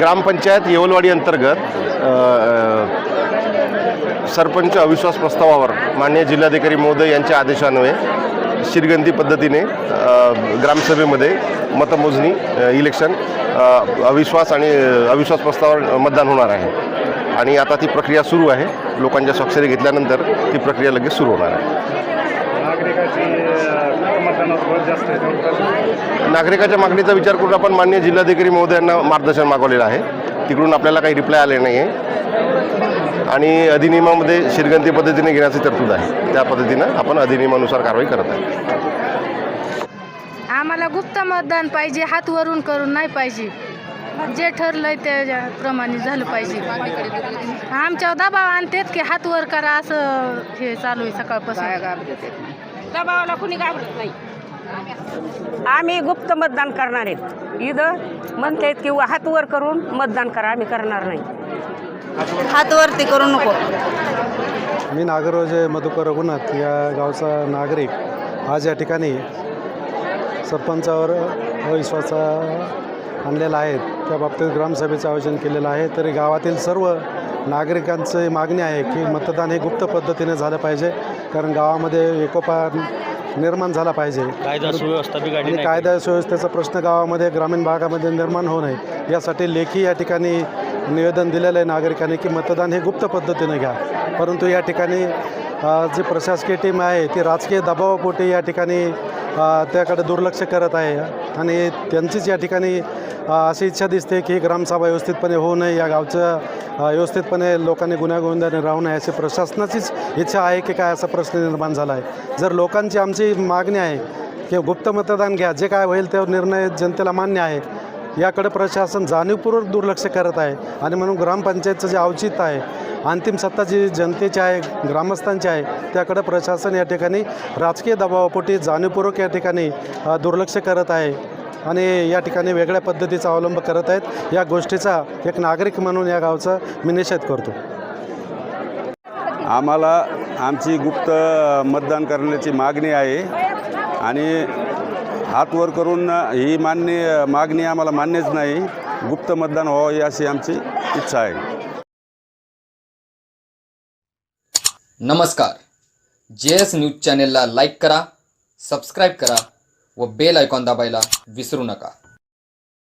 ग्रामपंचायत येवलवाडी अंतर्गत सरपंच अविश्वास प्रस्तावावर मान्य जिल्हाधिकारी महोदय यांच्या आदेशान्वये शिरगंधी पद्धतीने ग्रामसभेमध्ये मतमोजणी इलेक्शन अविश्वास आणि अविश्वास प्रस्तावावर मतदान होणार आहे. आणि आता ती प्रक्रिया सुरू आहे. लोकांच्या स्वाक्षरी घेतल्यानंतर ती प्रक्रिया लगेच सुरू होणार आहे. नागरिकाची अ, मतदानावर भर जास्त आहे त्यामुळे नागरिकाच्या मागणीचा विचार करून आपण मान्य जिल्हाधिकारी महोदयांना मार्गदर्शन मागवलेलं आहे. तिकडून आपल्याला काही रिप्लाय आले नाही आहे आणि अधिनियमामध्ये शिरगंती पद्धतीने घेण्याची तरतूद आहे. त्या पद्धतीनं आपण अधिनियमानुसार कारवाई करत आहे. आम्हाला गुप्त मतदान पाहिजे हात वरून करून नाही पाहिजे. जे ठरलंय त्याप्रमाणे झालं पाहिजे. आमच्यावर दबाव आणतात की हात वर करा असं हे चालू आहे सकाळपासून. दबावाला कुणी घाबरत नाही. आम्ही गुप्त मतदान करणार आहेत. इथं म्हणतात किंवा हात वर करून मतदान करा आम्ही करणार नाही. हात वरती करू नको. मी नागरोजे मधुकर रघुनाथ या गावचा नागरिक. आज या ठिकाणी सरपंचावर अविश्वासा आणलेला आहे. त्या बाबतीत ग्रामसभेचं आयोजन केलेलं आहे. तरी गावातील सर्व नागरिकांची मागणी आहे की मतदान हे गुप्त पद्धतीने झालं पाहिजे. कारण गावामध्ये एकोपा निर्माण झाला पाहिजे. कायदा सुव्यवस्था आणि कायदा सुव्यवस्थेचा प्रश्न गावामध्ये ग्रामीण भागामध्ये निर्माण होऊ नये. यासाठी लेखी या ठिकाणी निवेदन दिलेलं आहे नागरिकांनी की मतदान हे गुप्त पद्धतीने घ्या. परंतु या ठिकाणी जी प्रशासकीय टीम आहे ती राजकीय दबावापोटी या ठिकाणी त्याकडे दुर्लक्ष करत आहे. आणि त्यांचीच या ठिकाणी अशी इच्छा दिसते की ग्रामसभा व्यवस्थितपणे होऊ नये या गावचं व्यवस्थितपणे लोकांनी गुन्ह्यागोविंदाने राहू नये अशी प्रशासनाचीच इच्छा आहे की काय असा प्रश्न निर्माण झाला आहे जर लोकांची आमची मागणी आहे की गुप्त मतदान घ्या जे काय होईल ते निर्णय जनतेला मान्य आहे. याकडे प्रशासन जाणीवपूर्वक दुर्लक्ष करत आहे आणि म्हणून ग्रामपंचायतचं जे औचित्य आहे अंतिम सत्ता जी जनतेची आहे ग्रामस्थांची आहे त्याकडे प्रशासन या ठिकाणी राजकीय दबावापोटी जाणीवपूर्वक या ठिकाणी दुर्लक्ष करत आहे आणि या ठिकाणी वेगळ्या पद्धतीचा अवलंब करत आहेत. या गोष्टीचा एक नागरिक म्हणून या गावचा मी निषेध करतो. आम्हाला आमची गुप्त मतदान करण्याची मागणी आहे आणि हात वर करून ही मान्य मागणी आम्हाला मान्यच नाही. गुप्त मतदान व्हावं ही अशी आमची इच्छा आहे. नमस्कार. जे एस न्यूज चॅनेलला लाईक करा सबस्क्राईब करा व बेल आयकॉन दाबायला विसरू नका.